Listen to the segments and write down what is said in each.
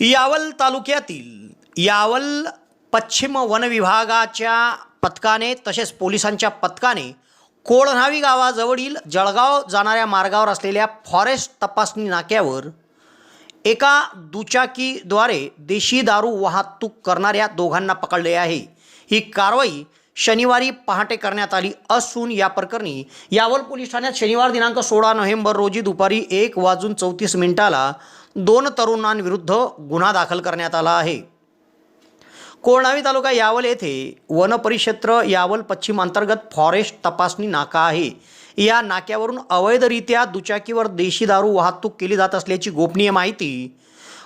यावल तालुक्यातील यावल पश्चिम वन विभागाच्या पथकाने तसेच पोलिसांच्या पथकाने कोळनावी गावाजवळील जळगाव जाणाऱ्या मार्गावर असलेल्या फॉरेस्ट तपासणी नाक्यावर एका दुचाकीद्वारे देशी दारू वाहतूक करणाऱ्या दोघांना पकडले आहे. ही कारवाई शनिवारी पहाटे करण्यात आली असून या प्रकरणी यावल पोलीस ठाण्यात शनिवार दिनांक सोळा नोव्हेंबर रोजी दुपारी एक वाजून चौतीस मिनिटाला दोन तरुणांविरुद्ध गुन्हा दाखल करण्यात आला आहे. कोळणावी तालुका यावल येथे वनपरिक्षेत्र यावल पश्चिम अंतर्गत फॉरेस्ट तपासणी नाका आहे. या नाक्यावरून अवैधरित्या दुचाकीवर देशी दारू वाहतूक केली जात असल्याची गोपनीय माहिती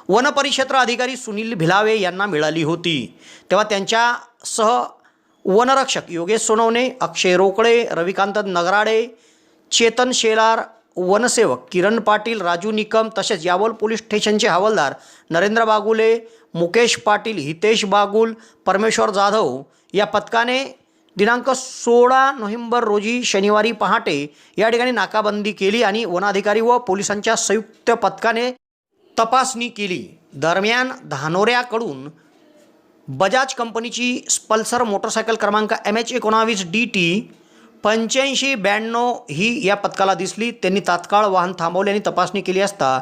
वनपरिक्षेत्र अधिकारी सुनील भिलावे यांना मिळाली होती. तेव्हा त्यांच्यासह वनरक्षक योगेश सोनवणे अक्षय रोकडे रविकांत नगराडे चेतन शेलार वनसेवक किरण पाटील राजू निकम तसेच यावल पोलीस स्टेशनचे हवालदार नरेंद्र बागुले मुकेश पाटील हितेश बागुल परमेश्वर जाधव या पथकाने दिनांक सोळा नोव्हेंबर रोजी शनिवारी पहाटे या ठिकाणी नाकाबंदी केली आणि वनाधिकारी व पोलिसांच्या संयुक्त पथकाने तपासणी केली. दरम्यान धानोऱ्याकडून बजाज कंपनीची पल्सर मोटरसायकल क्रमांक एम एच एकोणावीस डी टी पंच्याऐंशी ब्याण्णव ही या पथकाला दिसली. त्यांनी तात्काळ वाहन थांबवले आणि तपासणी केली असता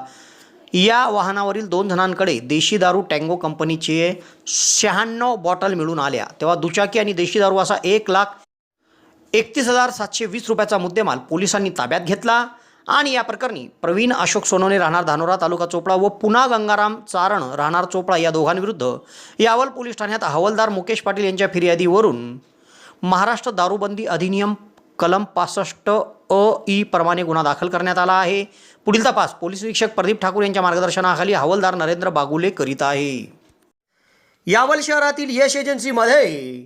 या वाहनावरील दोन जणांकडे देशी दारू टँगो कंपनीचे शहाण्णव बॉटल मिळून आल्या. तेव्हा दुचाकी आणि देशी दारू असा एक लाख एकतीस हजार सातशे वीस रुपयाचा मुद्देमाल पोलिसांनी ताब्यात घेतला. आणि या प्रकरणी प्रवीण अशोक सोनवणे राहणार धानोरा तालुका चोपडा व पुन्हा गंगाराम चारण राहणार चोपडा या दोघांविरुद्ध. यावल पोलीस ठाण्यात हवालदार मुकेश पाटील यांच्या फिर्यादीवरून महाराष्ट्र दारूबंदी अधिनियम कलम पासष्ट अ ई प्रमाणे गुन्हा दाखल करण्यात आला आहे. पुढील तपास पोलीस निरीक्षक प्रदीप ठाकूर यांच्या मार्गदर्शनाखाली हवालदार नरेंद्र बागुले करीत आहे. यावल शहरातील यश एजन्सीमध्ये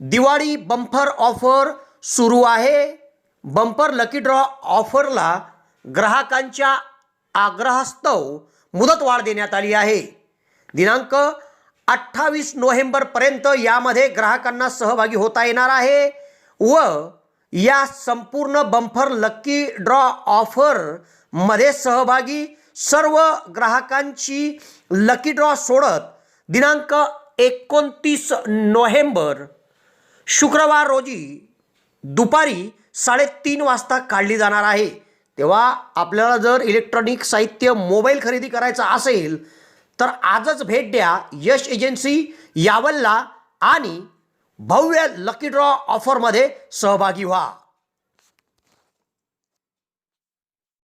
दिवाळी बंपर ऑफर सुरू आहे. बंपर लकी ड्रॉ ऑफरला ग्राहकांच्या आग्रहास्तव मुदतवाढ देण्यात आली आहे. दिनांक अठ्ठावीस नोव्हेंबरपर्यंत यामध्ये ग्राहकांना सहभागी होता येणार आहे व या संपूर्ण बंफर लकी ड्रॉ ऑफरमध्ये सहभागी सर्व ग्राहकांची लकी ड्रॉ सोडत दिनांक एकोणतीस नोव्हेंबर शुक्रवार रोजी दुपारी साडेतीन वाजता काढली जाणार आहे. तेव्हा आपल्याला जर इलेक्ट्रॉनिक साहित्य मोबाईल खरेदी करायचा असेल तर आजच भेट द्या यश एजन्सी यावलला आणि भव्य लकी ड्रॉ ऑफरमध्ये सहभागी व्हा.